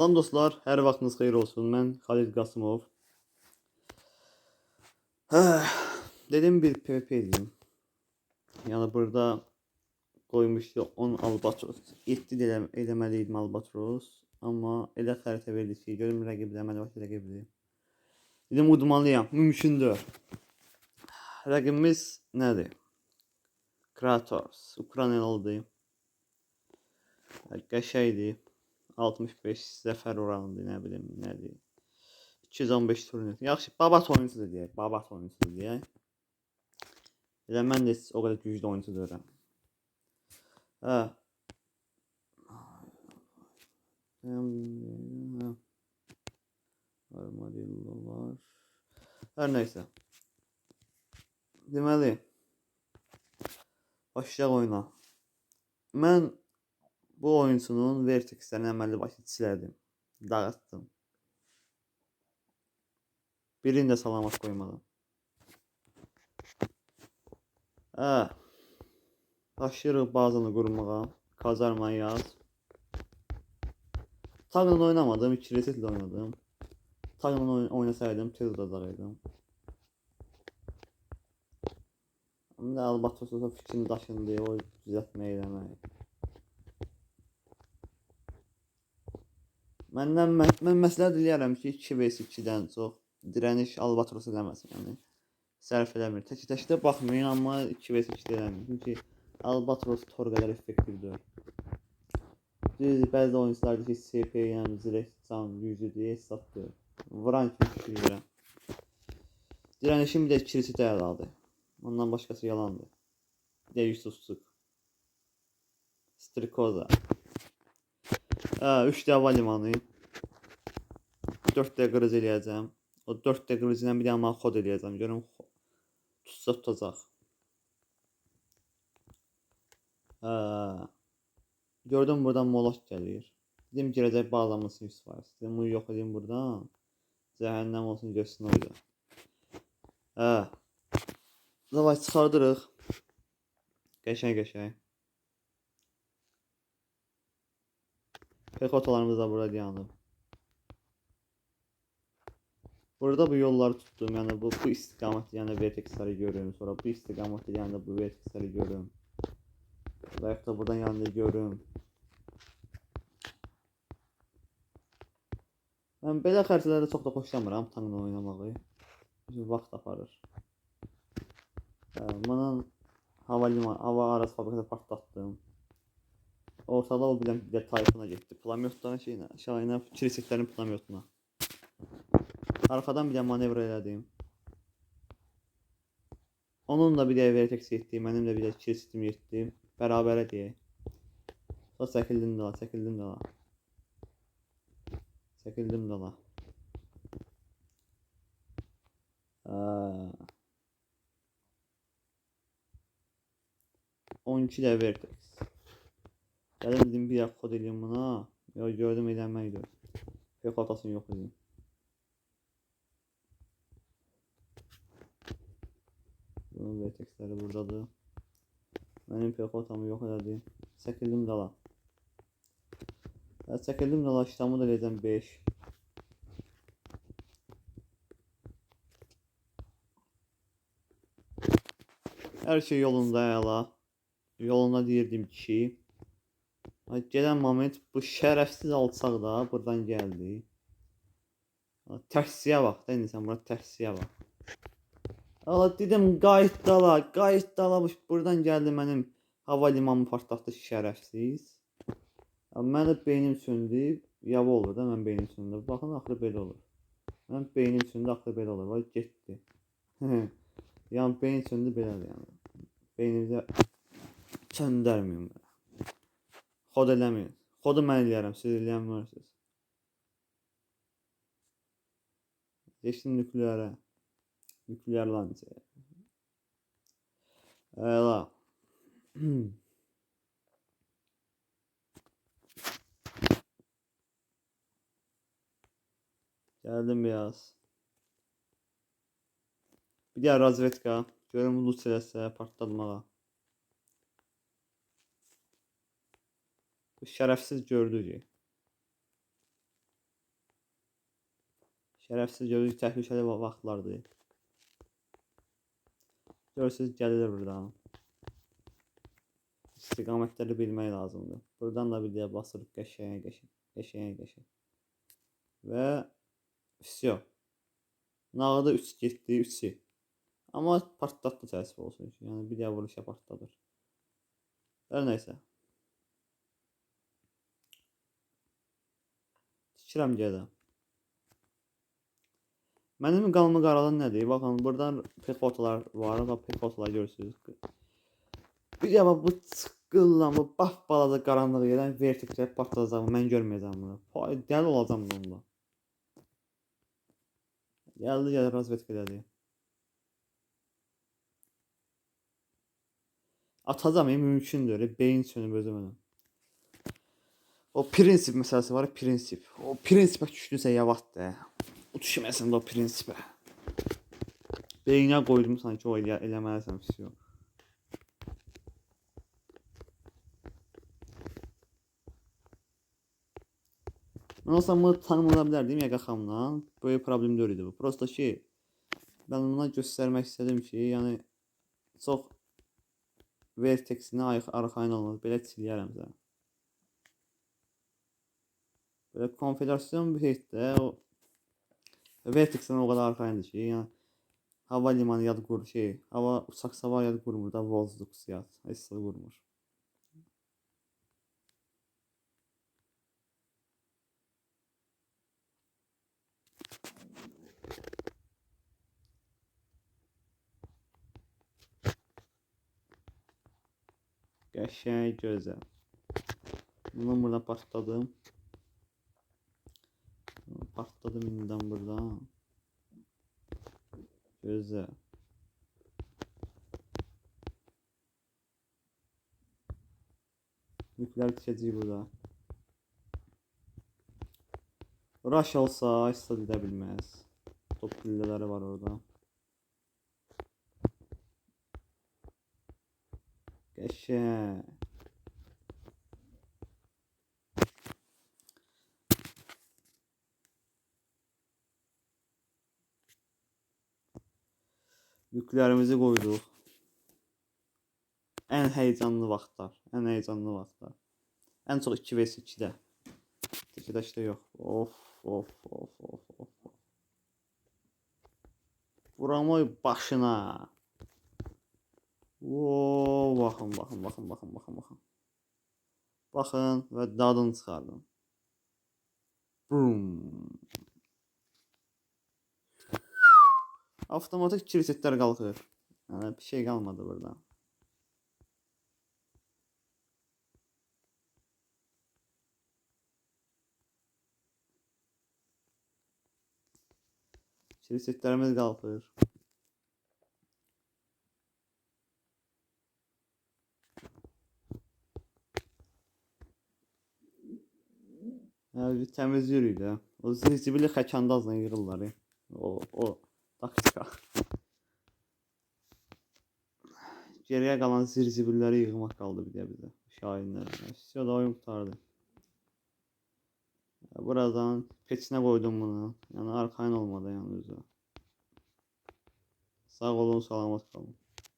Salam dostlar, hər vaxtınız xeyir olsun. Mən Xalid Qasımov. Hə, dedim bir PvP edeyim. Yəni burada qoymuşdu 10 albatros. 7 də elə- eləməli idim albatros. Amma elə xəritə verdi ki, görüm rəqiblə mənə baş rəqibdir. Dedim udmalıyam, mümkündür. Rəqibimiz nədir? Kratos, Ukraynalıdır. Qəşəydir. 65 zəfər oranıdır, nə bilim, nədir. 215 turnir. Yaxşı, babat oyuncudur deyək. Babat oyuncudur deyək. Elə mən də o qədər güclü oyuncu deyirəm. Hə. Armadillolar. Hər nəysə. Deməli, başlayaq oyuna. Mən bu oyunçunun vertexlərini əməlli başlı çilədim. Dağıtdım. Birini də salamat qoymadım. Hə. Başlayırıq bazanı qurmağa. Kazarma yaz. Tagla oynamadım, 2 resetle oynadım. Tagla oyn oynasaydım tez udacaqdım. Amma Albatrosa fikrim daşındı, o düzəltmək eləmək. Məndən mən, mən məsləhət eləyərəm ki, 2 vs 2-dən çox dirəniş albatros eləməsin, yəni sərf eləmir. Tək-təkdə baxmayın, amma 2 vs 2-də eləməyin. Çünki albatros tor qədər effektivdir. Düz bəzi oyuncular deyir ki, CP yəni direkt can yüzüdür, hesabdır. Vuran kimi düşürürəm. Dirənişim bir də ikilisi də əladır. Ondan başqası yalandır. Bir də yüzsüzlük. Strikoza. Hə, 3 də hava limanı. 4 də qırız eləyəcəm. O 4 də qırız ilə bir dənə mən xod eləyəcəm. Görüm tutsa tutacaq. Hə. Gördüm buradan molot gəlir. Dedim girəcək bağlamasını 100 faiz. Dedim bunu yox edeyim buradan. Cəhənnəm olsun görsün oyda. Hə. Davay çıxardırıq. Qəşəng qəşəng. Pekotalarımız da burada yanıb. Burada bu yolları tuttum. Yani bu, bu istikamette yani vertexleri görüyorum. Sonra bu istikamette yani bu vertexleri görüyorum. Belki da buradan yanında görüyorum. Ben belə xəritələrdə çox da xoşlamıram tankla oynamağı. Çünki vaxt aparır. Hə, Bunun hava liman, hava arası fabrikası partlatdım. Ortada o bilən bir də tayfuna getdi. Plamyotdan şeyinə, şahına, kirisetlərin plamyotuna. Arxadan bir də manevr elədim. Onun da bir də vertex getdi, mənim də bir də kirisetim getdi. Bərabərə deyək. Sonra çəkildim dala, çəkildim dala. Çəkildim dala. Aa. 12 də vertex. Gəlin dedim bir dəqiqə kod eləyim buna. Ya gördüm eləməkdir. Pek hatasını yox edeyim. Bunun vertexləri buradadır. Mənim pek hatamı yox elədi. Çəkildim dala. Ya çəkildim dala iştamı da eləyəcəm 5. Hər şey yolunda əla. Yoluna deyirdim ki, Gələn moment bu şərəfsiz alçaq da buradan gəldi. Tərsiyə bax da indi sən bura tərsiyə bax. Ala dedim qayıt dala, qayıt dalamış buradan gəldi mənim hava limanımı partlatdı şərəfsiz. Ya, Mənim beynim söndü, yava olur da mən beynim söndü. Baxın axırı belə olur. Mən beynim söndü, axırı belə olur. Vay getdi. yəni beyin söndü belədir yəni. Beynimizə söndərməyin Xod eləməyin. Xodu mən eləyərəm, siz eləyənmərsiniz. Geçdim nükleere. Nükleer lancı. Əla. Geldim biraz. Bir diğer razvetka. Görüm eləsə partlatmağa. Bu şərəfsiz gördü ki. Şərəfsiz gözü təhlükəli va- vaxtlardır. Görürsüz gəlir buradan. İstiqamətləri bilmək lazımdır. Buradan da bir deyə basırıq qəşəng qəşəng qəşəng qəşəng. Və всё. Nağda 3 getdi, 3-ü. Amma partlatdı təəssüf olsun ki, yəni bir deyə vuruşa partladır. Hər nəysə. Tikirəm gedə. Mənim qanımı qaralan nədir? Baxın, buradan pekotalar var, bax pekotalar görürsüz. Bir ya bu çıqqılla bu baf balaca qaranlıq yerdən vertiklə partladacaq. Mən görməyəcəm bunu. Dəli olacam bununla. Gəldi gəlir razvedka elədi. Atacam, mümkündür. Beyin sönüb özü. O prinsip məsələsi var, prinsip. O prinsipə düşdünsə yavaşdır. Düşməsən də o prinsipə. Beyninə qoydumusan ki, o elə eləməlisən vəsiyo. Mən olsam bunu tanımlaya bilərdim ya qaxamdan. Böyük problem deyil idi bu. Prosta ki, mən ona göstərmək istədim ki, yəni çox vertexinə arxayın olmalı. Belə çiliyərəm sənə. Belə konfederasyon bir heyətdə o Vertex'ten o kadar arxayındır ki, yəni hava limanı yad qur şey, hava uçaq savar yad qurmur da vozduk yad, heç qurmur. Qəşəng gözəl. Bunu burada partladım. Partladım indidən buradan. Gözəl. Nüklər düşəcək burada. Rush olsa istəd edə bilməz. Top güllələri var orada. Qəşəng. Yüklərimizi qoyduq. Ən həyəcanlı vaxtlar, ən həyəcanlı vaxtlar. Ən çox 2 vs 2-də. Tikdə işte yox. Of, of, of, of, of. Vuramoy başına. Oo, baxın, baxın, baxın, baxın, baxın, baxın. Baxın və dadını çıxardım. Boom. Avtomatik resetlər qalxır. Yəni bir şey qalmadı burada. Resetlərimiz qalxır. Yəni bir təmizləyirik də. O zibili xəkandazla yığırlar. O o Taktika. Geriyə qalan zirzibilləri yığmaq qaldı bir də bizə. Şahinlər. Sizə daha oyun qutardı. Buradan peçinə qoydum bunu. Yəni arxayın olmadı yalnız. Sağ olun, salamat qalın.